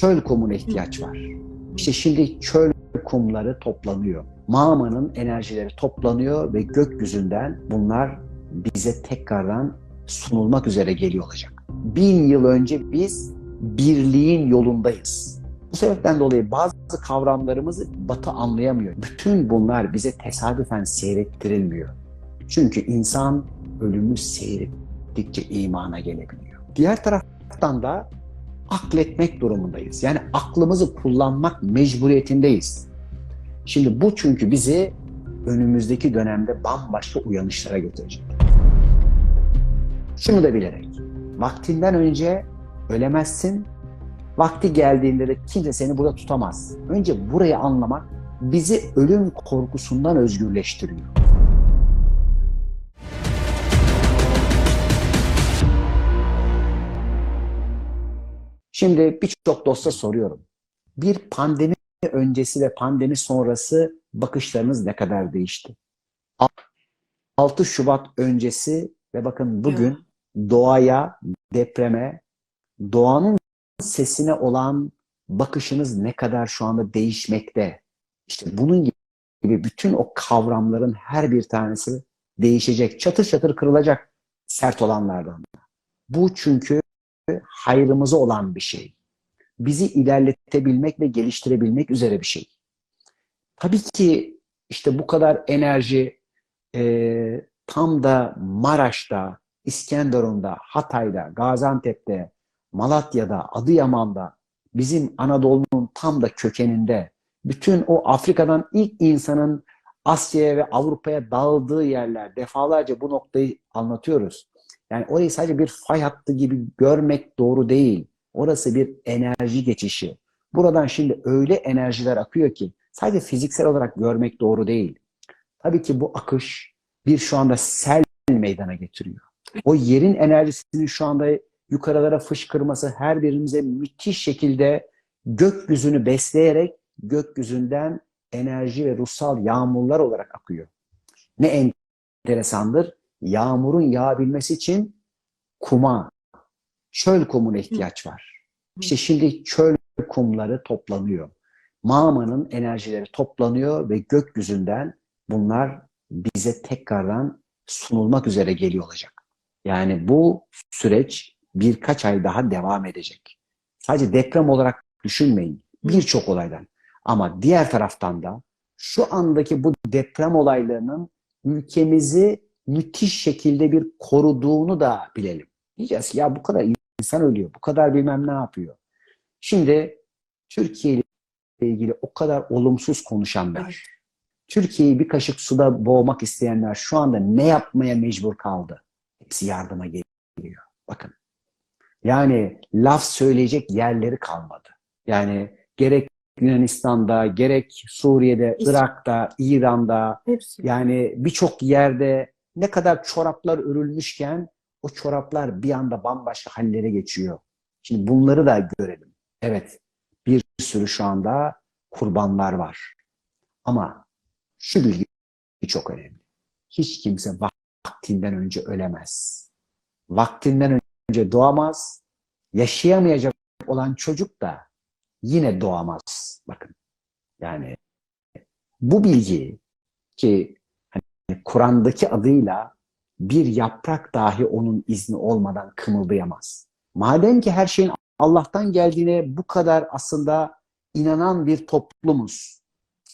çöl kumuna ihtiyaç var. İşte şimdi çöl kumları toplanıyor. Mağmanın enerjileri toplanıyor ve gökyüzünden bunlar bize tekrardan sunulmak üzere geliyor olacak. Bin yıl önce biz birliğin yolundayız. Bu sebepten dolayı bazı kavramlarımızı Batı anlayamıyor. Bütün bunlar bize tesadüfen seyrettirilmiyor. Çünkü insan ölümü seyrettikçe imana gelebiliyor. Diğer taraftan da akletmek durumundayız. Yani aklımızı kullanmak mecburiyetindeyiz. Şimdi bu çünkü bizi önümüzdeki dönemde bambaşka uyanışlara götürecek. Şunu da bilerek, vaktinden önce ölemezsin, vakti geldiğinde de kimse seni burada tutamaz. Önce burayı anlamak bizi ölüm korkusundan özgürleştiriyor. Şimdi birçok dosta soruyorum. Bir pandemi öncesi ve pandemi sonrası bakışlarınız ne kadar değişti? 6 Şubat öncesi ve bakın bugün doğaya, depreme, doğanın sesine olan bakışınız ne kadar şu anda değişmekte? İşte bunun gibi bütün o kavramların her bir tanesi değişecek. Çatır çatır kırılacak sert olanlardan. Bu çünkü hayrımıza olan bir şey. Bizi ilerletebilmek ve geliştirebilmek üzere bir şey. Tabii ki işte bu kadar enerji e, tam da Maraş'ta, İskenderun'da, Hatay'da, Gaziantep'te, Malatya'da, Adıyaman'da, bizim Anadolu'nun tam da kökeninde, bütün o Afrika'dan ilk insanın Asya'ya ve Avrupa'ya dağıldığı yerler, defalarca bu noktayı anlatıyoruz. Yani orayı sadece bir fay hattı gibi görmek doğru değil. Orası bir enerji geçişi. Buradan şimdi öyle enerjiler akıyor ki sadece fiziksel olarak görmek doğru değil. Tabii ki bu akış bir şu anda sel meydana getiriyor. O yerin enerjisinin şu anda yukarılara fışkırması her birimize müthiş şekilde gökyüzünü besleyerek gökyüzünden enerji ve ruhsal yağmurlar olarak akıyor. Ne enteresandır? Yağmurun yağabilmesi için kuma, çöl kumuna ihtiyaç var. İşte şimdi çöl kumları toplanıyor. Mağmanın enerjileri toplanıyor ve gökyüzünden bunlar bize tekrardan sunulmak üzere geliyor olacak. Yani bu süreç birkaç ay daha devam edecek. Sadece deprem olarak düşünmeyin. Birçok olaydan. Ama diğer taraftan da şu andaki bu deprem olaylarının ülkemizi müthiş şekilde bir koruduğunu da bilelim. Diyeceğiz ki ya bu kadar insan ölüyor, bu kadar bilmem ne yapıyor. Şimdi Türkiye ile ilgili o kadar olumsuz konuşanlar, Türkiye'yi bir kaşık suda boğmak isteyenler şu anda ne yapmaya mecbur kaldı? Hepsi yardıma geliyor. Bakın. Yani laf söyleyecek yerleri kalmadı. Yani gerek Yunanistan'da, gerek Suriye'de, Irak'ta, İran'da, Hepsi. yani birçok yerde ne kadar çoraplar örülmüşken o çoraplar bir anda bambaşka hallere geçiyor. Şimdi bunları da görelim. Evet, bir sürü şu anda kurbanlar var. Ama şu bilgi çok önemli. Hiç kimse vaktinden önce ölemez. Vaktinden önce doğamaz. Yaşayamayacak olan çocuk da yine doğamaz. Bakın. Yani bu bilgi ki Kur'an'daki adıyla bir yaprak dahi onun izni olmadan kımıldayamaz. Madem ki her şeyin Allah'tan geldiğine bu kadar aslında inanan bir toplumuz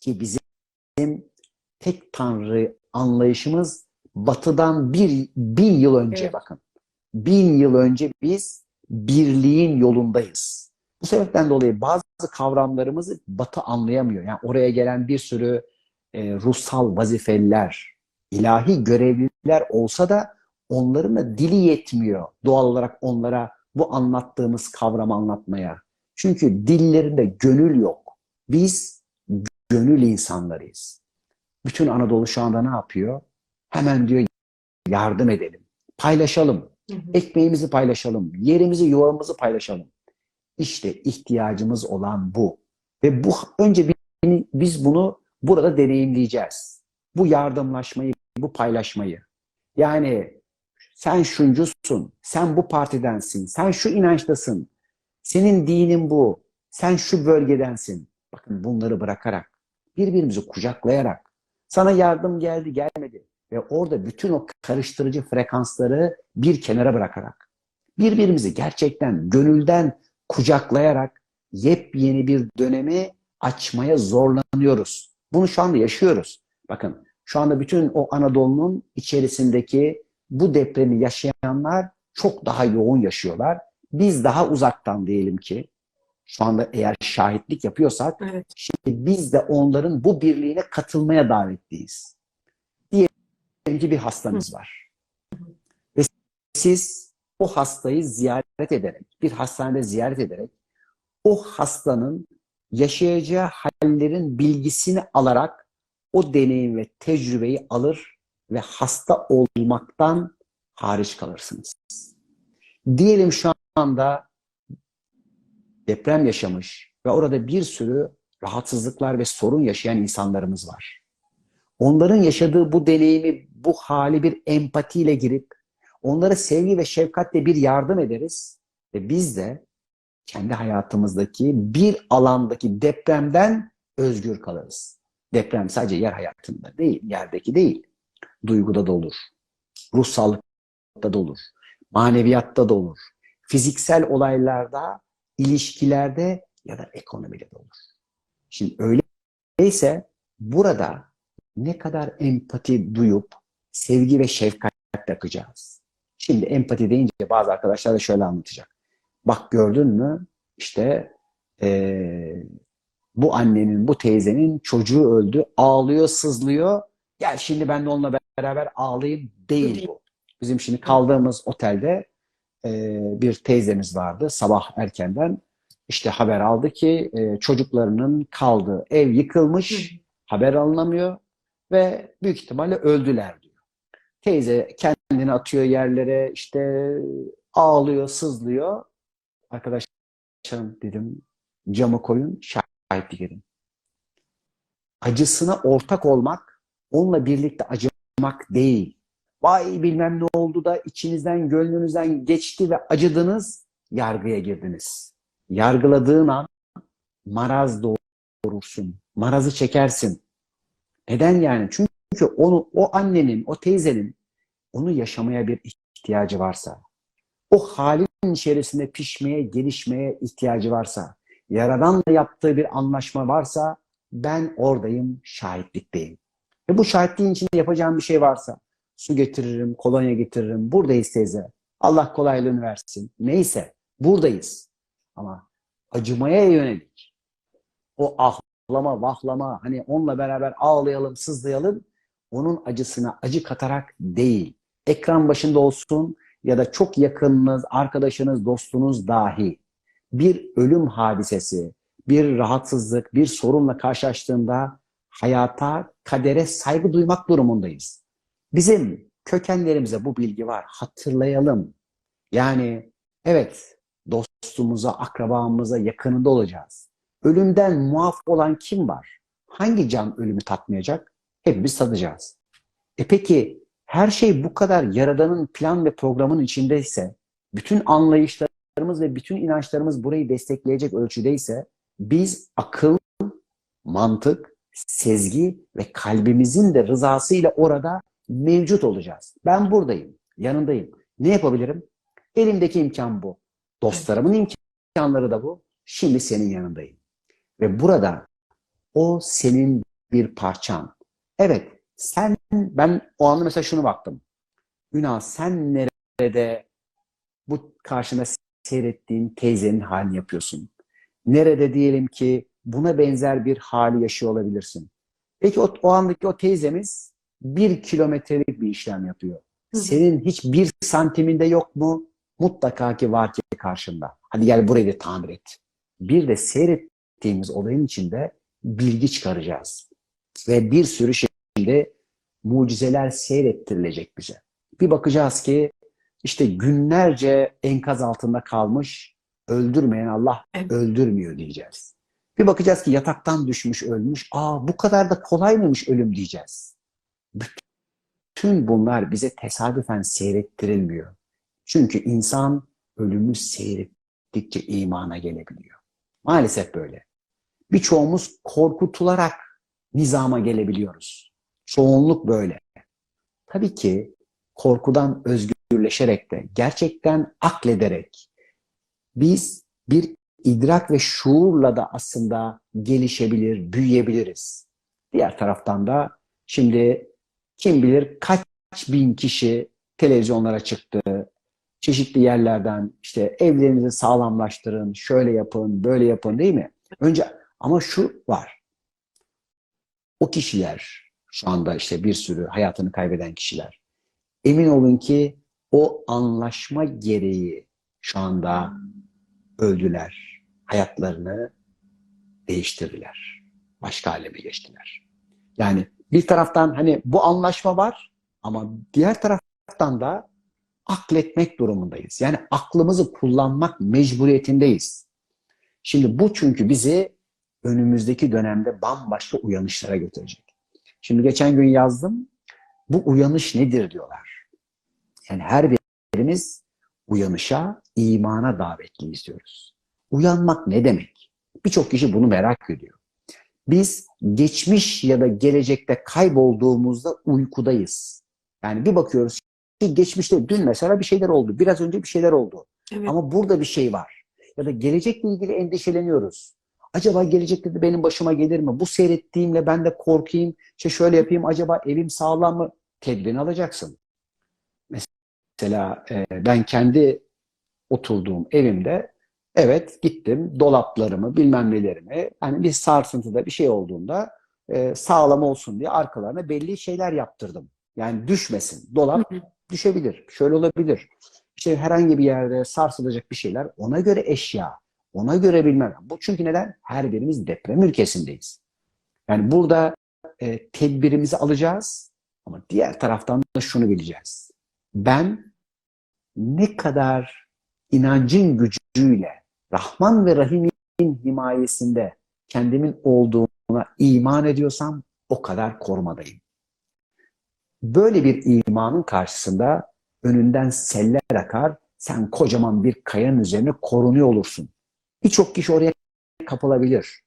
ki bizim tek tanrı anlayışımız batıdan bir bin yıl önce Evet. bakın. Bin yıl önce biz birliğin yolundayız. Bu sebepten dolayı bazı kavramlarımızı batı anlayamıyor. Yani oraya gelen bir sürü e, ruhsal vazifeliler, ilahi görevliler olsa da onların da dili yetmiyor doğal olarak onlara bu anlattığımız kavramı anlatmaya. Çünkü dillerinde gönül yok. Biz gönül insanlarıyız. Bütün Anadolu şu anda ne yapıyor? Hemen diyor yardım edelim, paylaşalım, Hı hı. ekmeğimizi paylaşalım, yerimizi, yuvamızı paylaşalım. İşte ihtiyacımız olan bu. Ve bu önce bi- biz bunu burada deneyimleyeceğiz. Bu yardımlaşmayı, bu paylaşmayı. Yani sen şuncusun, sen bu partidensin, sen şu inançtasın, senin dinin bu, Sen şu bölgedensin. Bakın bunları bırakarak, birbirimizi kucaklayarak, sana yardım geldi gelmedi ve orada bütün o karıştırıcı frekansları bir kenara bırakarak, birbirimizi gerçekten gönülden kucaklayarak yepyeni bir dönemi açmaya zorlanıyoruz. Bunu şu anda yaşıyoruz. Bakın şu anda bütün o Anadolu'nun içerisindeki bu depremi yaşayanlar çok daha yoğun yaşıyorlar. Biz daha uzaktan diyelim ki şu anda eğer şahitlik yapıyorsak Evet. şimdi biz de onların bu birliğine katılmaya davetliyiz. Diyelim ki bir hastanız var. Ve siz o hastayı ziyaret ederek, bir hastanede ziyaret ederek o hastanın yaşayacağı hallerin bilgisini alarak o deneyim ve tecrübeyi alır ve hasta olmaktan hariç kalırsınız. Diyelim şu anda deprem yaşamış ve orada bir sürü rahatsızlıklar ve sorun yaşayan insanlarımız var. Onların yaşadığı bu deneyimi, bu hali bir empatiyle girip onlara sevgi ve şefkatle bir yardım ederiz ve biz de kendi hayatımızdaki bir alandaki depremden özgür kalırız. Deprem sadece yer hayatında değil, yerdeki değil. Duyguda da olur. Ruhsallıkta da olur. Maneviyatta da olur. Fiziksel olaylarda, ilişkilerde ya da ekonomide de olur. Şimdi öyleyse burada ne kadar empati duyup sevgi ve şefkat takacağız. Şimdi empati deyince bazı arkadaşlar da şöyle anlatacak. Bak gördün mü işte eee, bu annenin, bu teyzenin çocuğu öldü, ağlıyor, sızlıyor. Gel şimdi ben de onunla beraber ağlayayım değil bu. Bizim şimdi kaldığımız otelde eee, bir teyzemiz vardı sabah erkenden. İşte haber aldı ki eee, çocuklarının kaldığı ev yıkılmış, haber alınamıyor ve büyük ihtimalle öldüler diyor. Teyze kendini atıyor yerlere, işte ağlıyor, sızlıyor. Arkadaşlarım dedim camı koyun, edin. Acısına ortak olmak, onunla birlikte acımak değil. Vay bilmem ne oldu da içinizden, gönlünüzden geçti ve acıdınız, yargıya girdiniz. Yargıladığın an maraz doğurursun, marazı çekersin. Neden yani? Çünkü onu, o annenin, o teyzenin onu yaşamaya bir ihtiyacı varsa, o halin içerisinde pişmeye, gelişmeye ihtiyacı varsa, Yaradan'la yaptığı bir anlaşma varsa ben oradayım, şahitlikteyim. Ve bu şahitliğin içinde yapacağım bir şey varsa su getiririm, kolonya getiririm, buradayız teyze. Allah kolaylığını versin. Neyse, buradayız. Ama acımaya yönelik o ahlama, vahlama, hani onunla beraber ağlayalım, sızlayalım, onun acısına acı katarak değil. Ekran başında olsun ya da çok yakınınız, arkadaşınız, dostunuz dahi bir ölüm hadisesi, bir rahatsızlık, bir sorunla karşılaştığında hayata, kadere saygı duymak durumundayız. Bizim kökenlerimize bu bilgi var. Hatırlayalım. Yani evet dostumuza, akrabamıza yakınında olacağız. Ölümden muaf olan kim var? Hangi can ölümü tatmayacak? Hepimiz tadacağız. E peki her şey bu kadar Yaradan'ın plan ve programın içindeyse, bütün anlayışlarımız ve bütün inançlarımız burayı destekleyecek ölçüdeyse, biz akıl, mantık, sezgi ve kalbimizin de rızasıyla orada mevcut olacağız. Ben buradayım, yanındayım. Ne yapabilirim? Elimdeki imkan bu. Dostlarımın imkanları da bu. Şimdi senin yanındayım. Ve burada o senin bir parçan. Evet, sen, ben o anda mesela şunu baktım. Ünal sen nerede bu karşında seyrettiğin teyzenin halini yapıyorsun? Nerede diyelim ki buna benzer bir hali yaşıyor olabilirsin? Peki o, o andaki o teyzemiz bir kilometrelik bir işlem yapıyor. Senin hiç bir santiminde yok mu? Mutlaka ki var ki karşında. Hadi gel burayı da tamir et. Bir de seyrettiğimiz olayın içinde bilgi çıkaracağız. Ve bir sürü şekilde mucizeler seyrettirilecek bize. Bir bakacağız ki işte günlerce enkaz altında kalmış, öldürmeyen Allah Evet. öldürmüyor diyeceğiz. Bir bakacağız ki yataktan düşmüş, ölmüş. Aa bu kadar da kolay mıymış ölüm diyeceğiz. Bütün bunlar bize tesadüfen seyrettirilmiyor. Çünkü insan ölümü seyrettikçe imana gelebiliyor. Maalesef böyle. Birçoğumuz korkutularak nizama gelebiliyoruz. Çoğunluk böyle. Tabii ki korkudan özgürleşerek de gerçekten aklederek biz bir idrak ve şuurla da aslında gelişebilir, büyüyebiliriz. Diğer taraftan da şimdi kim bilir kaç bin kişi televizyonlara çıktı, çeşitli yerlerden işte evlerinizi sağlamlaştırın, şöyle yapın, böyle yapın değil mi? Önce ama şu var. O kişiler şu anda işte bir sürü hayatını kaybeden kişiler. Emin olun ki o anlaşma gereği şu anda öldüler. Hayatlarını değiştirdiler. Başka aleme geçtiler. Yani bir taraftan hani bu anlaşma var ama diğer taraftan da akletmek durumundayız. Yani aklımızı kullanmak mecburiyetindeyiz. Şimdi bu çünkü bizi önümüzdeki dönemde bambaşka uyanışlara götürecek. Şimdi geçen gün yazdım. Bu uyanış nedir diyorlar. Yani her birimiz uyanışa, imana davetliyiz diyoruz. Uyanmak ne demek? Birçok kişi bunu merak ediyor. Biz geçmiş ya da gelecekte kaybolduğumuzda uykudayız. Yani bir bakıyoruz ki geçmişte dün mesela bir şeyler oldu. Biraz önce bir şeyler oldu. Evet. Ama burada bir şey var. Ya da gelecekle ilgili endişeleniyoruz. Acaba gelecekte de benim başıma gelir mi? Bu seyrettiğimle ben de korkayım. İşte şöyle yapayım. Acaba evim sağlam mı? Tedbirini alacaksın. Mesela e, ben kendi oturduğum evimde evet gittim dolaplarımı bilmem nelerimi hani bir sarsıntıda bir şey olduğunda e, sağlam olsun diye arkalarına belli şeyler yaptırdım. Yani düşmesin. Dolap Hı hı. düşebilir. Şöyle olabilir. İşte herhangi bir yerde sarsılacak bir şeyler ona göre eşya, ona göre bilmem. Bu çünkü neden? Her birimiz deprem ülkesindeyiz. Yani burada e, tedbirimizi alacağız ama diğer taraftan da şunu bileceğiz. Ben ne kadar inancın gücüyle Rahman ve Rahim'in himayesinde kendimin olduğuna iman ediyorsam o kadar korumadayım. Böyle bir imanın karşısında önünden seller akar, sen kocaman bir kayanın üzerine korunuyor olursun. Birçok kişi oraya kapılabilir.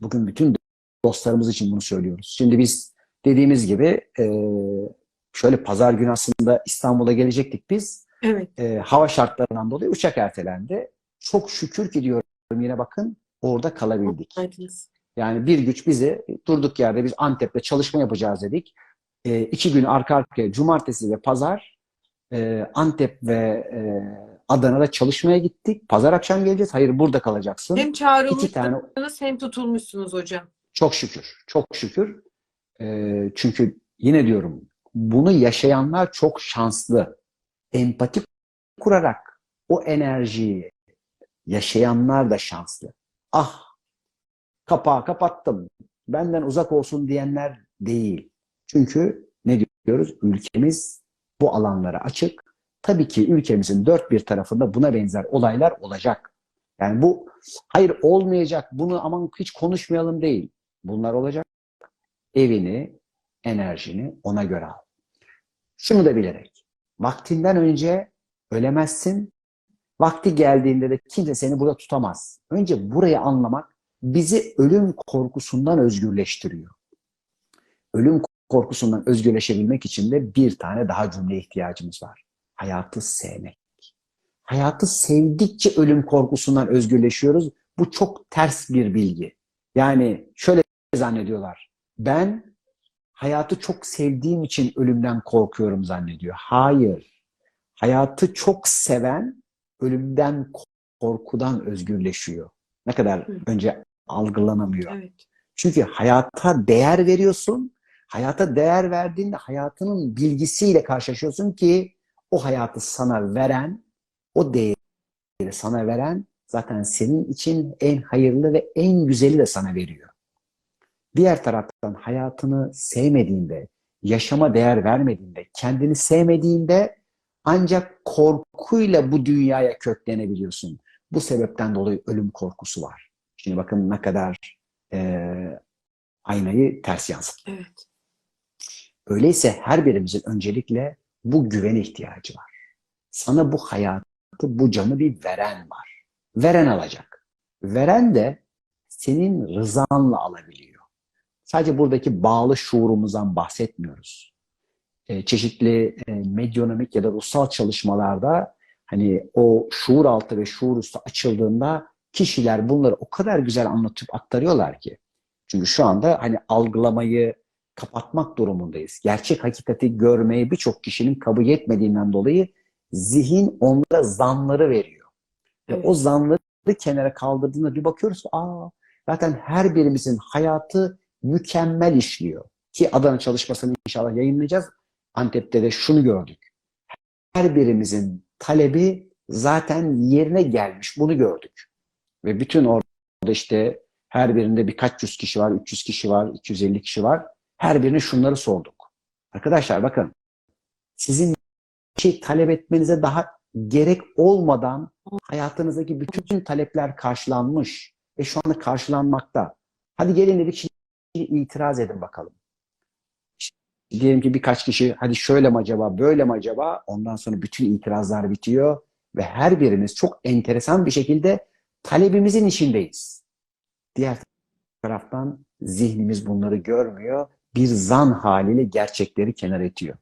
Bugün bütün dostlarımız için bunu söylüyoruz. Şimdi biz dediğimiz gibi şöyle pazar günü aslında İstanbul'a gelecektik biz. Evet. E, hava şartlarından dolayı uçak ertelendi. Çok şükür ki diyorum yine bakın orada kalabildik. Aydınız. Yani bir güç bizi durduk yerde biz Antep'te çalışma yapacağız dedik. E, iki gün arka arkaya cumartesi ve pazar e, Antep ve e, Adana'da çalışmaya gittik. Pazar akşam geleceğiz. Hayır burada kalacaksın. Hem İki tane çağrılmışsınız hem tutulmuşsunuz hocam. çok şükür. Çok şükür. E, çünkü yine diyorum bunu yaşayanlar çok şanslı. Empati kurarak o enerjiyi yaşayanlar da şanslı. Ah kapağı kapattım. Benden uzak olsun diyenler değil. Çünkü ne diyoruz? Ülkemiz bu alanlara açık. Tabii ki ülkemizin dört bir tarafında buna benzer olaylar olacak. Yani bu hayır olmayacak bunu aman hiç konuşmayalım değil. Bunlar olacak. Evini, enerjini ona göre al. Şunu da bilerek. Vaktinden önce ölemezsin. Vakti geldiğinde de kimse seni burada tutamaz. Önce burayı anlamak bizi ölüm korkusundan özgürleştiriyor. Ölüm korkusundan özgürleşebilmek için de bir tane daha cümle ihtiyacımız var. Hayatı sevmek. Hayatı sevdikçe ölüm korkusundan özgürleşiyoruz. Bu çok ters bir bilgi. Yani şöyle zannediyorlar. Ben hayatı çok sevdiğim için ölümden korkuyorum zannediyor. Hayır. Hayatı çok seven ölümden korkudan özgürleşiyor. Ne kadar Hı. önce algılanamıyor. Evet. Çünkü hayata değer veriyorsun. Hayata değer verdiğinde hayatının bilgisiyle karşılaşıyorsun ki o hayatı sana veren, o değeri sana veren zaten senin için en hayırlı ve en güzeli de sana veriyor. Diğer taraftan hayatını sevmediğinde, yaşama değer vermediğinde, kendini sevmediğinde ancak korkuyla bu dünyaya köklenebiliyorsun. Bu sebepten dolayı ölüm korkusu var. Şimdi bakın ne kadar e, aynayı ters yansıttı. Evet. Öyleyse her birimizin öncelikle bu güvene ihtiyacı var. Sana bu hayatı, bu canı bir veren var. Veren alacak. Veren de senin rızanla alabiliyor. Sadece buradaki bağlı şuurumuzdan bahsetmiyoruz. E, çeşitli e, medyonomik ya da ruhsal çalışmalarda hani o şuur altı ve şuur üstü açıldığında kişiler bunları o kadar güzel anlatıp aktarıyorlar ki. Çünkü şu anda hani algılamayı kapatmak durumundayız. Gerçek hakikati görmeyi birçok kişinin kabul etmediğinden dolayı zihin onlara zanları veriyor. Ve Evet. o zanları kenara kaldırdığında bir bakıyoruz aa zaten her birimizin hayatı mükemmel işliyor. Ki Adana çalışmasını inşallah yayınlayacağız. Antep'te de şunu gördük. Her birimizin talebi zaten yerine gelmiş. Bunu gördük. Ve bütün orada işte her birinde birkaç yüz kişi var, 300 kişi var, 250 kişi var. Her birine şunları sorduk. Arkadaşlar bakın sizin şey talep etmenize daha gerek olmadan hayatınızdaki bütün talepler karşılanmış ve şu anda karşılanmakta. Hadi gelin dedik şimdi itiraz edin bakalım. Diyelim ki birkaç kişi hadi şöyle mi acaba, böyle mi acaba? Ondan sonra bütün itirazlar bitiyor ve her birimiz çok enteresan bir şekilde talebimizin içindeyiz. Diğer taraftan zihnimiz bunları görmüyor. Bir zan haliyle gerçekleri kenara itiyor.